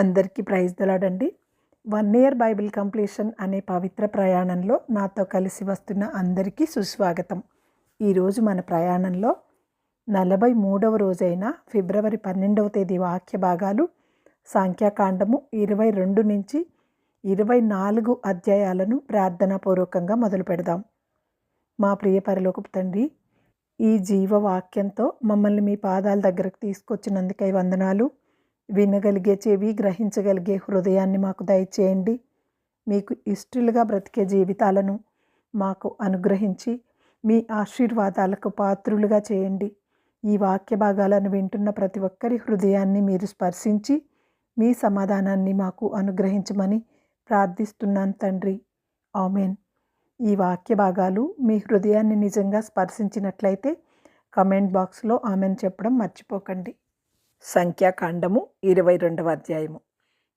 అందరికీ ప్రైజ్ దలాడండి one year Bible completion అనే పవిత్ర ప్రయాణంలో నాతో కలిసి వస్తున్న అందరికీ సుస్వాగతం. ఈరోజు మన ప్రయాణంలో నలభై మూడవ రోజైన ఫిబ్రవరి పన్నెండవ తేదీ వాక్య భాగాలు సాంఖ్యాకాండము ఇరవై రెండు నుంచి ఇరవై నాలుగు అధ్యాయాలను ప్రార్థనాపూర్వకంగా మొదలు పెడదాం. మా ప్రియ పరలోకపు తండ్రి ఈ జీవవాక్యంతో మమ్మల్ని మీ పాదాల దగ్గరకు తీసుకొచ్చినందుకై వందనాలు. వినగలిగే చెవి గ్రహించగలిగే హృదయాన్ని మాకు దయచేయండి. మీకు ఇష్టలుగా బ్రతికే జీవితాలను మాకు అనుగ్రహించి మీ ఆశీర్వాదాలకు పాత్రులుగా చేయండి. ఈ వాక్య భాగాలను వింటున్న ప్రతి ఒక్కరి హృదయాన్ని మీరు స్పర్శించి మీ సమాధానాన్ని మాకు అనుగ్రహించమని ప్రార్థిస్తున్నాను తండ్రి. ఆమెన్. ఈ వాక్య భాగాలు మీ హృదయాన్ని నిజంగా స్పర్శించినట్లయితే కమెంట్ బాక్స్లో ఆమెను చెప్పడం మర్చిపోకండి. సంఖ్యాకాండము ఇరవై రెండవ అధ్యాయము.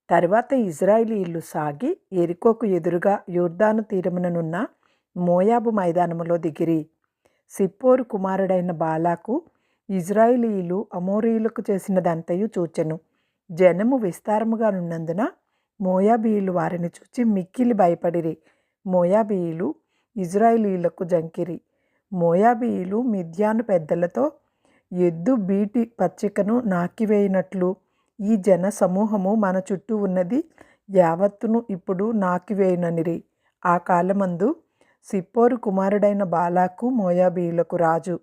తరువాత ఇజ్రాయిలీలు సాగి ఎరికోకు ఎదురుగా యోర్దాను తీరముననున్న మోయాబు మైదానములో దిగిరి. సిప్పోరు కుమారుడైన బాలాకు ఇజ్రాయిలీలు అమోరీయులకు చేసినదంతయు చూచెను. జనము విస్తారముగా నున్నందున మోయాబీయులు వారిని చూచి మిక్కిలి భయపడిరి. మోయాబీయులు ఇజ్రాయిలీలకు జంకిరి. మోయాబీయులు మిథ్యాను పెద్దలతో ఎద్దు బీటి పచ్చికను నాకివేయినట్లు. ఈ జన సమూహము మన చుట్టూ ఉన్నది యావత్తును ఇప్పుడు నాకివేయననిరి. ఆ కాలమందు సిప్పోరు కుమారుడైన బాలాకు మోయాబీయులకు రాజు.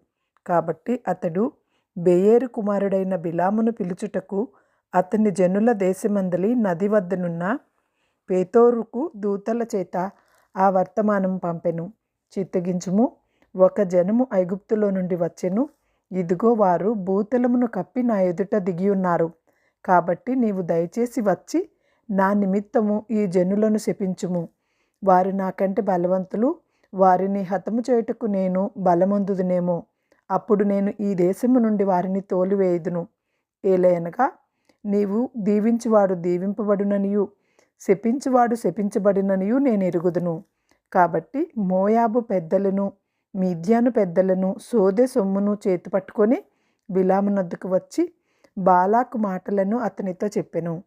కాబట్టి అతడు బేయేరు కుమారుడైన బిలామును పిలుచుటకు అతని జనుల దేశమందలి నది వద్దనున్న పేతోరుకు దూతల చేత ఆ వర్తమానం పంపెను. చిత్తగించుము. ఒక జనము ఐగుప్తులో నుండి వచ్చెను. ఇదిగో వారు భూతలమును కప్పి నా ఎదుట దిగి ఉన్నారు కాబట్టి నీవు దయచేసి వచ్చి నా నిమిత్తము ఈ జనులను శపించుము. వారు నాకంటే బలవంతులు వారిని హతము చేయుటకు నేను బలమందుదునేమో. అప్పుడు నేను ఈ దేశము నుండి వారిని తోలివేయుదును. ఏలయనగా నీవు దీవించువాడు దీవింపబడుననియు శపించువాడు శపించబడిననియు నేను ఎరుగుదును. కాబట్టి మోయాబు పెద్దలను మిద్యాను పెద్దలను సోదె సొమ్మును చేతి పట్టుకొని వచ్చి బాలాకు మాటలను అతనితో చెప్పెను.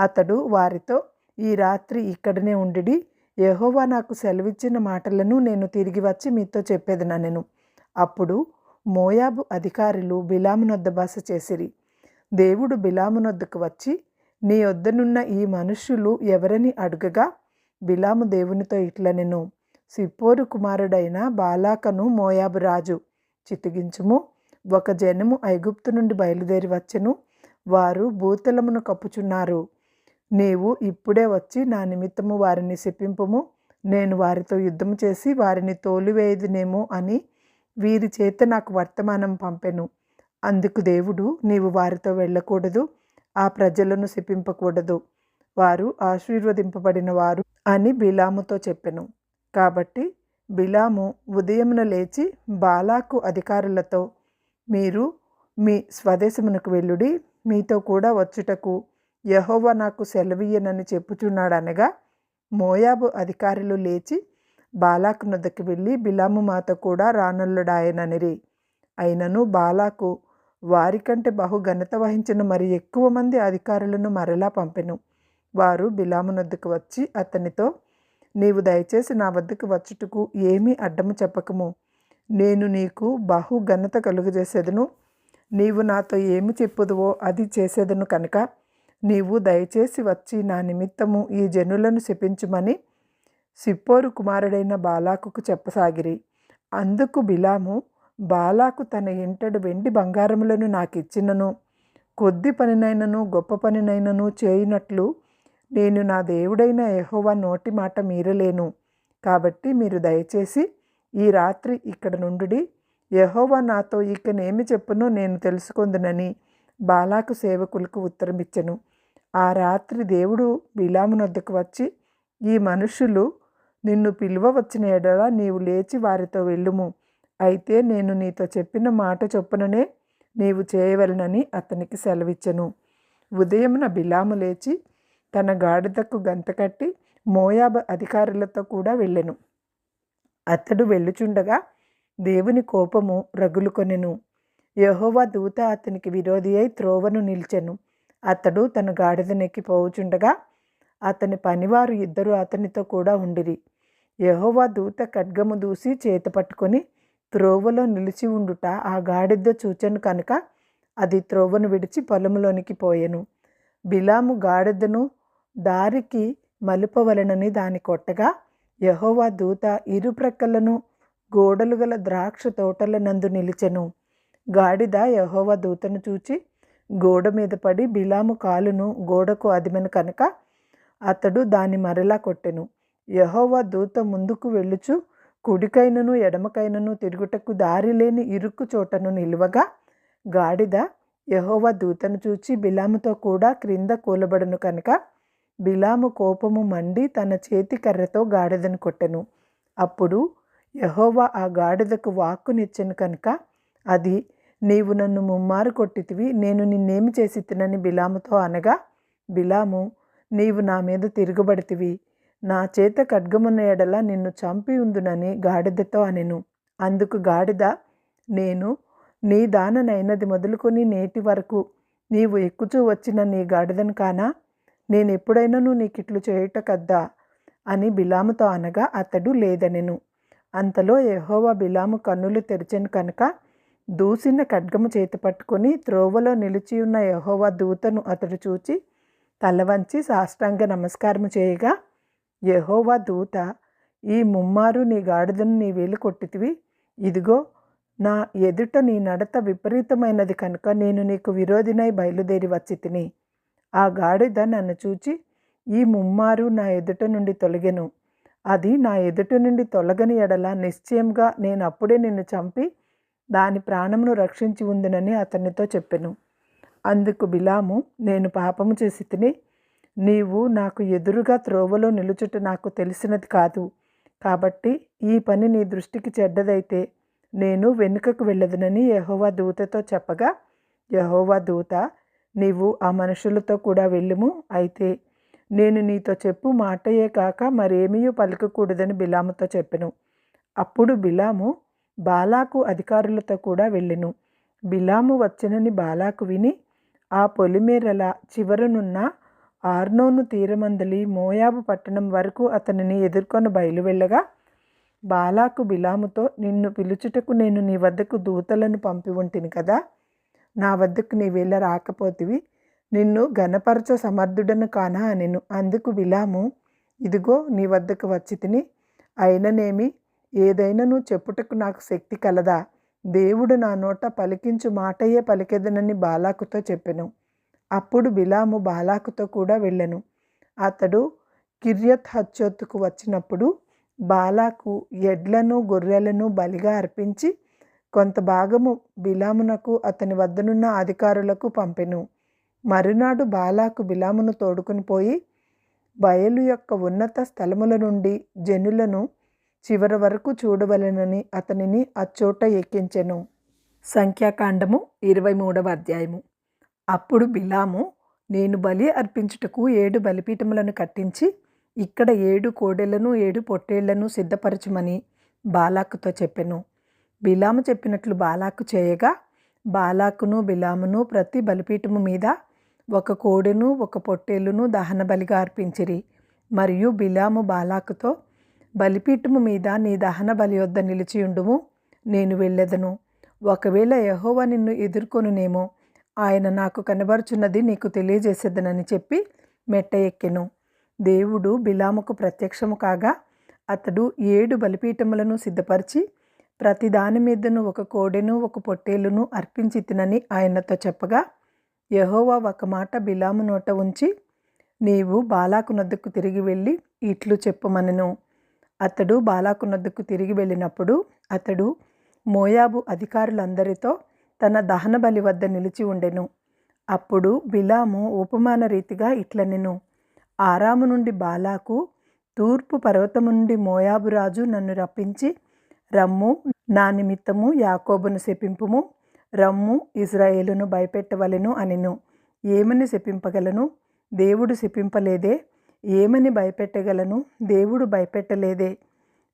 అతడు వారితో ఈ రాత్రి ఇక్కడనే ఉండి యహోవా నాకు సెలవిచ్చిన మాటలను నేను తిరిగి వచ్చి మీతో చెప్పేదనెను అప్పుడు మోయాబు అధికారులు బిలామునొద్ద బస చేసిరి. దేవుడు బిలామునొద్దకు వచ్చి నీ వద్దనున్న ఈ మనుష్యులు ఎవరని అడుగగా బిలాము దేవునితో ఇట్లనెను. సిప్పోరు కుమారుడైన బాలాకను మోయాబు రాజు చితిగించుము ఒక జనము ఐగుప్తు నుండి బయలుదేరి వచ్చెను. వారు భూతలమును కప్పుచున్నారు. నీవు ఇప్పుడే వచ్చి నా నిమిత్తము వారిని శిప్పింపుము నేను వారితో యుద్ధము చేసి వారిని తోలివేయదునేమో అని వీరి చేత నాకు వర్తమానం పంపెను. అందుకు దేవుడు నీవు వారితో వెళ్ళకూడదు ఆ ప్రజలను శిపింపకూడదు. వారు ఆశీర్వదింపబడిన వారు అని బిలాముతో చెప్పెను. కాబట్టి బిలాము ఉదయమున లేచి బాలాకు అధికారులతో మీరు మీ స్వదేశమునకు వెళ్ళుడి మీతో కూడా వచ్చుటకు యహోవ నాకు సెలవీయనని చెప్పుచున్నాడనగా మోయాబు అధికారులు లేచి బాలాకు నొద్దకు వెళ్ళి బిలాము మాతో కూడా రానుల్లుడాయననిరి. అయినను బాలాకు వారికంటే బహు ఘనత వహించిన మరి ఎక్కువ మంది అధికారులను మరలా పంపెను. వారు బిలాము నొద్దకు వచ్చి అతనితో నీవు దయచేసి నా వద్దకు వచ్చుటకు ఏమీ అడ్డము చెప్పకము. నేను నీకు బహు ఘనత కలుగజేసేదను. నీవు నాతో ఏమి చెప్పుదువో అది చేసేదను కనుక నీవు దయచేసి వచ్చి నా నిమిత్తము ఈ జనులను శపించుమని సిప్పోరు కుమారుడైన బాలాకుకు చెప్పసాగిరి. అందుకు బిలాము బాలాకు తన ఇంటడు వెండి బంగారములను నాకు ఇచ్చినను కొద్ది పనినైనను గొప్ప పనినైనను చేయునట్లు నేను నా దేవుడైన యహోవా నోటి మాట మీరలేను. కాబట్టి మీరు దయచేసి ఈ రాత్రి ఇక్కడ నుండి యహోవా నాతో ఇకనేమి చెప్పునో నేను తెలుసుకుందునని బాలాకు సేవకులకు ఉత్తరమిచ్చను. ఆ రాత్రి దేవుడు బిలామునొద్దకు వచ్చి ఈ మనుషులు నిన్ను పిలువ వచ్చిన ఎడల నీవు లేచి వారితో వెళ్ళుము. అయితే నేను నీతో చెప్పిన మాట చొప్పుననే నీవు చేయవలనని అతనికి సెలవిచ్చను. ఉదయమున బిలాము లేచి తన గాడిదకు గంత కట్టి మోయాబ అధికారులతో కూడా వెళ్ళెను. అతడు వెళ్ళుచుండగా దేవుని కోపము రగులుకొనెను. యహోవా దూత అతనికి విరోధి అయి త్రోవను నిల్చెను. అతడు తన గాడిదనెక్కి పోవుచుండగా అతని పనివారు ఇద్దరు అతనితో కూడా ఉండిరి. యహోవా దూత ఖడ్గము దూసి చేత పట్టుకొని త్రోవలో నిలిచి ఉండుట ఆ గాడిద చూచెను కనుక అది త్రోవను విడిచి పొలంలోనికి పోయెను. బిలాము గాడిదను దారికి మలుపవలనని దాని కొట్టగా యహోవా దూత ఇరుప్రక్కలను గోడలు గల ద్రాక్ష తోటల నందు నిలిచెను. గాడిద యహోవా దూతను చూచి గోడ మీద పడి బిలాము కాలును గోడకు అదిమెను కనుక అతడు దాన్ని మరలా కొట్టెను. యహోవా దూత ముందుకు వెళ్ళుచు కుడికైనను ఎడమకైనను తిరుగుటకు దారి లేని ఇరుక్కు చోటను నిలువగా గాడిద యహోవా దూతను చూచి బిలాముతో కూడా క్రింద కూలబడను కనుక బిలాము కోపము మండి తన చేతి కర్రతో గాడిదను కొట్టెను. అప్పుడు యహోవా ఆ గాడిదకు వాక్కునిచ్చెను కనుక అది నీవు నన్ను ముమ్మారు కొట్టితివి నేను నిన్నేమి చేసి తినని బిలాముతో అనగా బిలాము నీవు నా మీద తిరుగుబడితివి నా చేత ఖడ్గమున్న ఎడల నిన్ను చంపి ఉందునని గాడిదతో అనెను. అందుకు గాడిద నేను నీ దాననైనది మొదలుకొని నేటి వరకు నీవు ఎక్కుచూ వచ్చిన నీ గాడిదను కానా? నేను ఎప్పుడైనాను నీకిట్లు చేయుట కద్దా అని బిలాముతో అనగా అతడు లేదనెను. అంతలో యహోవా బిలాము కన్నులు తెరిచెను కనుక దూసిన ఖడ్గము చేతి పట్టుకొని త్రోవలో నిలిచి ఉన్న యహోవా దూతను అతడు చూచి తలవంచి సాష్టాంగ నమస్కారము చేయగా యహోవా దూత ఈ ముమ్మారు నీ గాడిదను నీ వేలు కొట్టితివి. ఇదిగో నా ఎదుట నీ నడత విపరీతమైనది కనుక నేను నీకు విరోధినై బయలుదేరి వచ్చి తిని ఆ గాడిద నన్ను చూచి ఈ ముమ్మారు నా ఎదుట నుండి తొలగెను. అది నా ఎదుట నుండి తొలగని ఎడల నిశ్చయంగా నేను అప్పుడే నిన్ను చంపి దాని ప్రాణమును రక్షించి ఉందినని అతనితో చెప్పెను. అందుకు బిలాము నేను పాపము చేసి తిని నీవు నాకు ఎదురుగా త్రోవలో నిలుచుట నాకు తెలిసినది కాదు. కాబట్టి ఈ పని నీ దృష్టికి చెడ్డదైతే నేను వెనుకకు వెళ్ళదునని యహోవా దూతతో చెప్పగా యహోవా దూత నీవు ఆ మనుషులతో కూడా వెళ్ళుము. అయితే నేను నీతో చెప్పు మాటయే కాక మరేమీ పలకకూడదని బిలాముతో చెప్పెను. అప్పుడు బిలాము బాలాకు అధికారులతో కూడా వెళ్ళెను. బిలాము వచ్చినని బాలాకు విని ఆ పొలిమేరల చివరనున్న ఆర్నోను తీరమందలి మోయాబు పట్టణం వరకు అతనిని ఎదుర్కొని బయలువెళ్ళగా బాలాకు బిలాముతో నిన్ను పిలుచుటకు నేను నీ వద్దకు దూతలను పంపి ఉంటిని కదా? నా వద్దకు నీ వెళ్ళ రాకపోతివి. నిన్ను గణపరచ సమర్థుడను కానా అనెను అందుకు విలాము ఇదిగో నీ వద్దకు వచ్చి తిని. అయిననేమి ఏదైనాను చెప్పుటకు నాకు శక్తి కలదా. దేవుడు నా నోట పలికించు మాటయే పలికెదనని బాలాకుతో చెప్పెను. అప్పుడు బిలాము బాలాకుతో కూడా వెళ్ళెను. అతడు కిర్యత్ హచ్చోత్తుకు వచ్చినప్పుడు బాలాకు ఎడ్లను గొర్రెలను బలిగా అర్పించి కొంత భాగము బిలామునకు అతని వద్దనున్న అధికారులకు పంపెను. మరునాడు బాలాకు బిలామును తోడుకుని పోయి బయలు యొక్క ఉన్నత స్థలముల నుండి జనులను చివరి వరకు చూడవలెనని అతనిని అచ్చోట ఎక్కించెను. సంఖ్యాకాండము ఇరవై మూడవ అధ్యాయము. అప్పుడు బిలాము నేను బలి అర్పించుటకు ఏడు బలిపీఠములను కట్టించి ఇక్కడ ఏడు కోడెలను ఏడు పొట్టేళ్ళను సిద్ధపరచుమని బాలాకుతో చెప్పెను. బిలాము చెప్పినట్లు బాలాకు చేయగా బాలాకును బిలామును ప్రతి బలిపీఠము మీద ఒక కోడెను ఒక పొట్టేలును దహన బలిగా అర్పించిరి. మరియు బిలాము బాలాకుతో బలిపీఠము మీద నీ దహన బలి వద్ద నిలిచియుండుము నేను వెళ్ళెదను. ఒకవేళ యహోవ నిన్ను ఎదుర్కొనునేమో ఆయన నాకు కనబరుచున్నది నీకు తెలియజేసేదనని చెప్పి మెట్ట ఎక్కెను. దేవుడు బిలాముకు ప్రత్యక్షము కాగా అతడు ఏడు బలిపీఠములను సిద్ధపరిచి ప్రతి దాని మీదను ఒక కోడెను ఒక పొట్టేలును అర్పించి తినని ఆయనతో చెప్పగా యహోవా ఒక మాట బిలాము నోట ఉంచి నీవు బాలాకునద్దకు తిరిగి వెళ్ళి ఇట్లు చెప్పమనను. అతడు బాలాకునద్దకు తిరిగి వెళ్ళినప్పుడు అతడు మోయాబు అధికారులందరితో తన దహన బలి వద్ద నిలిచి ఉండెను. అప్పుడు బిలాము ఉపమాన రీతిగా ఇట్లనెను. ఆరాము నుండి బాలాకు తూర్పు పర్వతము నుండి మోయాబు రాజు నన్ను రప్పించి రమ్ము నా నిమిత్తము యాకోబును శపింపుము రమ్ము ఇజ్రాయేలును భయపెట్టవలెను అనిను. ఏమని శపింపగలను? దేవుడు శపింపలేదే. ఏమని భయపెట్టగలను? దేవుడు భయపెట్టలేదే.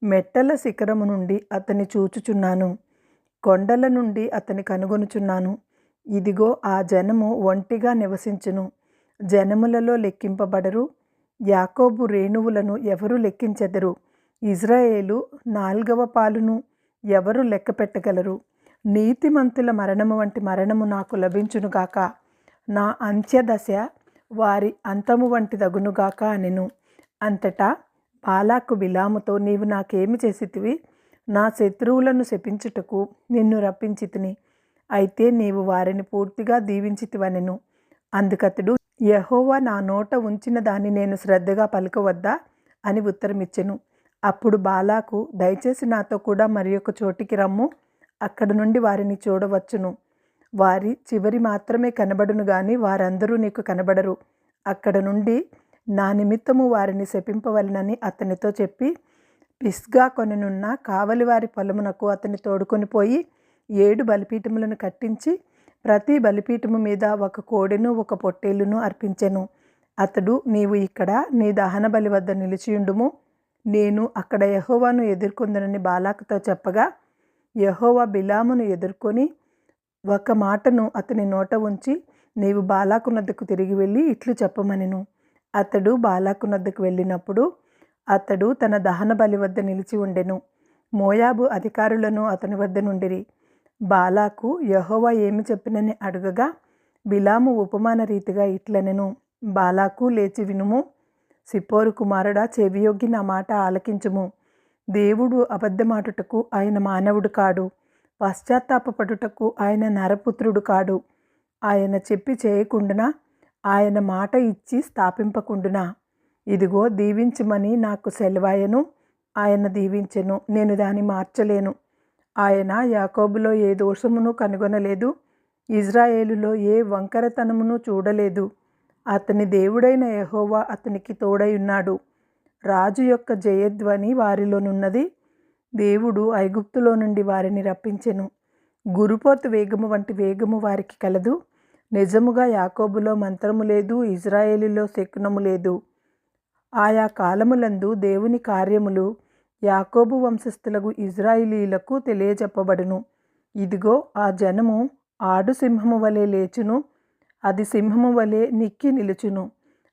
మెట్టల శిఖరము నుండి అతని చూచుచున్నాను. కొండల నుండి అతని కనుగొనుచున్నాను. ఇదిగో ఆ జనము ఒంటిగా నివసించును. జనములలో లెక్కింపబడరు. యాకోబు రేణువులను ఎవరు లెక్కించెదరు? ఇజ్రాయేలు నాల్గవ పాలును ఎవరు లెక్క పెట్టగలరు? నీతిమంతుల మరణము వంటి మరణము నాకు లభించునుగాక నా అంత్యదశ వారి అంతము వంటి దగునుగాక అనెను. అంతటా బాలాకు బిలాముతో నీవు నాకేమి చేసితివి? నా శత్రువులను శపించుటకు నిన్ను రప్పించితిని. అయితే నీవు వారిని పూర్తిగా దీవించితివనెను. అందుకతడు యహోవా నా నోట ఉంచిన దాన్ని నేను శ్రద్ధగా పలుకవద్దా? అని ఉత్తరమిచ్చెను. అప్పుడు బాలాకు దయచేసి నాతో కూడా మరి ఒక చోటికి రమ్ము. అక్కడ నుండి వారిని చూడవచ్చును. వారి చివరి మాత్రమే కనబడును గాని వారందరూ నీకు కనబడరు. అక్కడ నుండి నా నిమిత్తము వారిని శపింపవలనని అతనితో చెప్పి పిస్గా కొననున్న కావలి వారి పొలమునకు అతని తోడుకొని పోయి ఏడు బలిపీఠములను కట్టించి ప్రతి బలిపీఠము మీద ఒక కోడెను ఒక పొట్టేలును అర్పించెను. అతడు నీవు ఇక్కడ నీ దహన బలి వద్ద నిలిచియుండుము. నేను అక్కడ యహోవాను ఎదుర్కొందనని బాలాకుతో చెప్పగా యహోవా బిలామును ఎదుర్కొని ఒక మాటను అతని నోట ఉంచి నీవు బాలాకునద్దకు తిరిగి వెళ్ళి ఇట్లు చెప్పమనెను. అతడు బాలాకునద్దకు వెళ్ళినప్పుడు అతడు తన దహన బలి వద్ద నిలిచి ఉండెను. మోయాబు అధికారులను అతని వద్ద నుండిరి. బాలాకు యహోవా ఏమి చెప్పినని అడగగా బిలాము ఉపమాన రీతిగా ఇట్లనెను. బాలాకు లేచి వినుము సిప్పోరు కుమారుడా చెవియొగ్గి నా మాట ఆలకించుము. దేవుడు అబద్ధమాటుటకు ఆయన మానవుడు కాడు. పశ్చాత్తాపపడుటకు ఆయన నరపుత్రుడు కాడు. ఆయన చెప్పి చేయకుండునా? ఆయన మాట ఇచ్చి స్థాపింపకుండునా? ఇదిగో దీవించమని నాకు సెలవాయను ఆయన దీవించెను. నేను దాన్ని మార్చలేను. ఆయన యాకోబులో ఏ దోషమును కనుగొనలేదు. ఇజ్రాయేలులో ఏ వంకరతనమును చూడలేదు. అతని దేవుడైన యహోవా అతనికి తోడై ఉన్నాడు. రాజు యొక్క జయధ్వని వారిలోనున్నది. దేవుడు ఐగుప్తులో నుండి వారిని రప్పించెను. గురుపోతు వేగము వంటి వేగము వారికి కలదు. నిజముగా యాకోబులో మంత్రము లేదు ఇజ్రాయేలీలో శకునము లేదు. ఆయా కాలములందు దేవుని కార్యములు యాకోబు వంశస్థులకు ఇజ్రాయిలీలకు తెలియజెప్పబడును. ఇదిగో ఆ జనము ఆడు సింహము వలె లేచును అది సింహము వలె నిక్కి నిలుచును.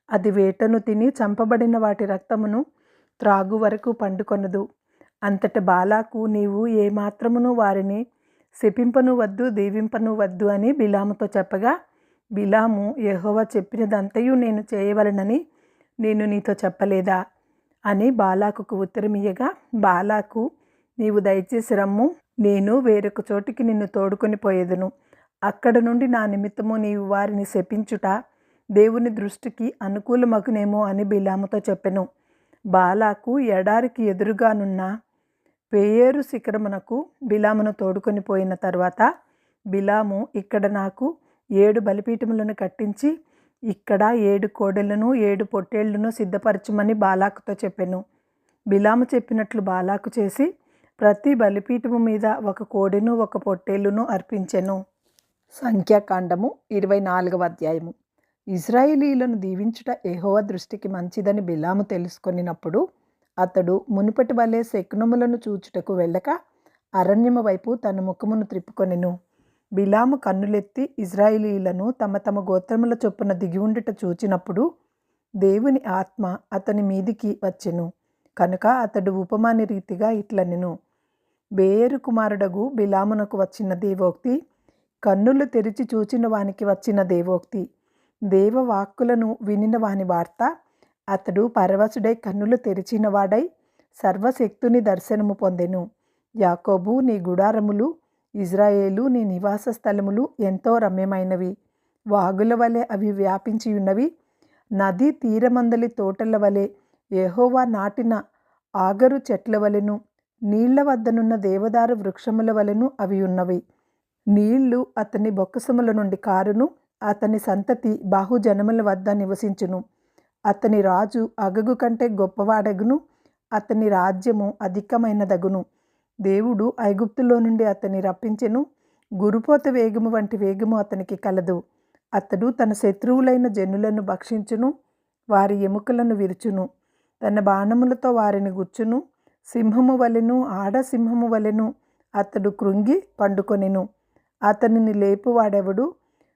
అది వేటను తిని చంపబడిన వాటి రక్తమును త్రాగు వరకు పండుకొనదు. అంతట బాలాకు నీవు ఏమాత్రమును వారిని శపింపను వద్దు దీవింపను వద్దు అని బిలాముతో చెప్పగా బిలాము యహోవా చెప్పినదంతయు నేను చేయవలనని నేను నీతో చెప్పలేదా? అని బాలాకుకు ఉత్తరమియగా బాలాకు నీవు దయచేసి రమ్ము నేను వేరొక చోటికి నిన్ను తోడుకొని పోయేదను. అక్కడ నుండి నా నిమిత్తము నీవు వారిని శపించుట దేవుని దృష్టికి అనుకూలమగునేమో అని బిలాముతో చెప్పెను. బాలాకు ఎడారికి ఎదురుగానున్న పేయేరు శిఖరమునకు బిలామును తోడుకొని పోయిన తర్వాత బిలాము ఇక్కడ నాకు ఏడు బలిపీఠములను కట్టించి ఇక్కడ ఏడు కోడెలను ఏడు పొట్టేళ్ళను సిద్ధపరచమని బాలాకుతో చెప్పాను. బిలాము చెప్పినట్లు బాలాకు చేసి ప్రతి బలిపీఠము మీద ఒక కోడెను ఒక పొట్టేళ్ళను అర్పించెను. సంఖ్యాకాండము ఇరవై నాలుగవ అధ్యాయము. ఇజ్రాయిలీలను దీవించుట ఎహోవ దృష్టికి మంచిదని బిలాము తెలుసుకొనినప్పుడు అతడు మునుపటి వలె శకునములను చూచుటకు వెళ్ళక అరణ్యము వైపు తన ముఖమును త్రిప్పుకొనెను. బిలాము కన్నులెత్తి ఇజ్రాయిలీలను తమ తమ గోత్రముల చొప్పున దిగి చూచినప్పుడు దేవుని ఆత్మ అతని మీదికి వచ్చెను. కనుక అతడు ఉపమాని రీతిగా ఇట్లనెను. బేయరు కుమారుడగు బిలామునకు వచ్చిన దేవోక్తి కన్నులు తెరిచి చూచిన వానికి వచ్చిన దేవోక్తి. దేవవాక్కులను వినిన వాని వార్త అతడు పరవశుడై కన్నులు తెరిచిన వాడై సర్వశక్తుని దర్శనము పొందెను. యాకోబు నీ గుడారములు ఇజ్రాయేలు నీ నివాస స్థలములు ఎంతో రమ్యమైనవి. వాగుల వలె అవి వ్యాపించి ఉన్నవి నదీ తీరమందలి తోటల వలె ఏహోవా నాటిన ఆగరు చెట్ల వలెను నీళ్ళ వద్దనున్న దేవదారు వృక్షముల వలెను అవి ఉన్నవి. నీళ్ళు అతని బొక్కసముల నుండి కారును అతని సంతతి బాహుజనముల వద్ద నివసించును. అతని రాజు అగగు కంటే గొప్పవాడగును అతని రాజ్యము అధికమైనదగును. దేవుడు ఐగుప్తులో నుండి అతన్ని రప్పించెను గురుపోత వేగము వంటి వేగము అతనికి కలదు. అతడు తన శత్రువులైన జనులను భక్షించును వారి ఎముకలను విరుచును. తన బాణములతో వారిని గుచ్చును సింహము వలెను ఆడ సింహము వలెను అతడు కృంగి పండుకొనెను. అతనిని లేపువాడెవడు?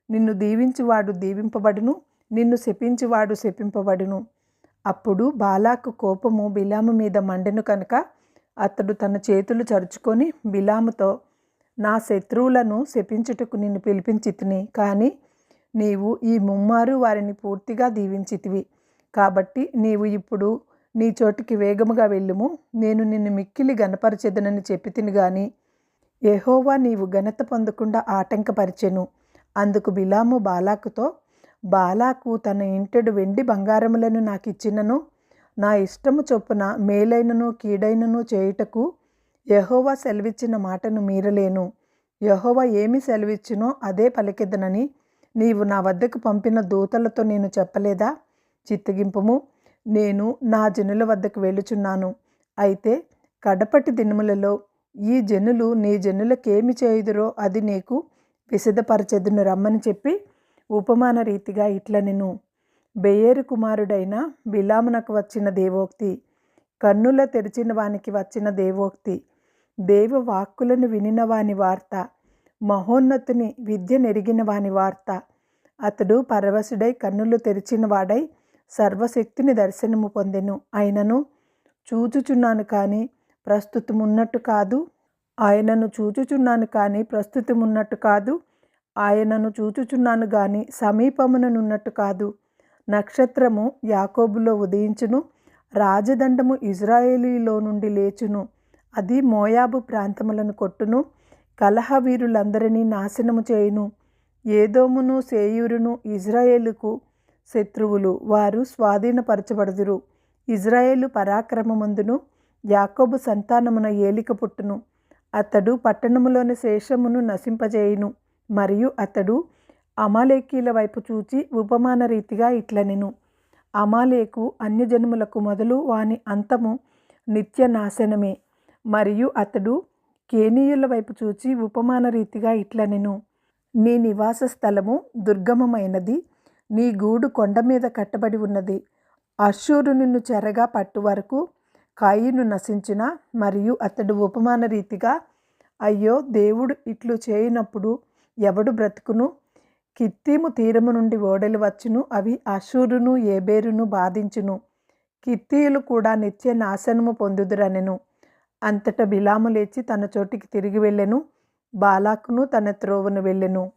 నిన్ను దీవించువాడు దీవింపబడును నిన్ను శపించువాడు శపింపబడును. అప్పుడు బాలాకు కోపము బిలాము మీద మండెను కనుక అతడు తన చేతులు చరుచుకొని బిలాముతో నా శత్రువులను శపించుటకు నిన్ను పిలిపించితిని కానీ నీవు ఈ ముమ్మారు వారిని పూర్తిగా దీవించితివి. కాబట్టి నీవు ఇప్పుడు నీ చోటికి వేగముగా వెళ్ళుము. నేను నిన్ను మిక్కిలి గనపరచెదనని చెప్పి తిని గాని ఎహోవా నీవు ఘనత పొందకుండా ఆటంకపరిచెను. అందుకు బిలాము బాలాకుతో బాలాకు తన ఇంటెడు వెండి బంగారములను నాకు ఇచ్చినను నా ఇష్టము చొప్పున మేలైనను కీడైనను చేయుటకు యహోవా సెలవిచ్చిన మాటను మీరలేను. యహోవా ఏమి సెలవిచ్చినో అదే పలికిదనని నీవు నా వద్దకు పంపిన దూతలతో నేను చెప్పలేదా? చిత్తగింపుము. నేను నా జనుల వద్దకు వెళ్ళుచున్నాను. అయితే కడపటి దినములలో ఈ జనులు నీ జనులకేమి చేయుదురో అది నీకు విశదపరచెదును. రమ్మని చెప్పి ఉపమాన రీతిగా ఇట్ల నేను బెయేరు కుమారుడైన బిలామునకు వచ్చిన దేవోక్తి కన్నుల తెరిచిన వానికి వచ్చిన దేవోక్తి దేవ వాక్కులను వినిన వాని వార్త మహోన్నతుని విద్య నెరిగిన వాని వార్త. అతడు పరవశుడై కన్నులు తెరిచిన వాడై సర్వశక్తిని దర్శనము పొందెను. అయినను చూచుచున్నాను కానీ ప్రస్తుతం ఉన్నట్టు కాదు. ఆయనను చూచుచున్నాను కానీ ప్రస్తుతం ఉన్నట్టు కాదు. ఆయనను చూచుచున్నాను గాని సమీపముననున్నట్టు కాదు. నక్షత్రము యాకోబులో ఉదయించును. రాజదండము ఇజ్రాయేలీలో నుండి లేచును. అది మోయాబు ప్రాంతములను కొట్టును. కలహవీరులందరినీ నాశనము చేయును. ఏదోమును సేయూరును ఇజ్రాయేలుకు శత్రువులు వారు స్వాధీనపరచబడుదురు. ఇజ్రాయేలు పరాక్రమమందును. యాకోబు సంతానమున ఏలిక పుట్టును. అతడు పట్టణములోని శేషమును నశింపజేయును. మరియు అతడు అమాలేకీల వైపు చూచి ఉపమాన రీతిగా ఇట్లనెను. అమాలేకు అన్యజనుములకు మొదలు వాని అంతము నిత్య నాశనమే. మరియు అతడు కేనీయుల వైపు చూచి ఉపమాన రీతిగా ఇట్లనెను. నీ నివాస స్థలము దుర్గమమైనది. నీ గూడు కొండ మీద కట్టబడి ఉన్నది. అశ్షూరు నిన్ను చెరగా పట్టు వరకు కాయిను నశించిన మరియు అతడు ఉపమాన రీతిగా అయ్యో దేవుడు ఇట్లు చేయనప్పుడు ఎవడు బ్రతుకును? కిత్తీము తీరము నుండి ఓడలు వచ్చును అవి అశూరును ఏబేరును బాధించును. కిత్తీయులు కూడా నిత్య నాశనము పొందుదురనెను. అంతట బిలాము లేచి తన చోటికి తిరిగి వెళ్ళెను. బాలాకును తన త్రోవను వెళ్ళెను.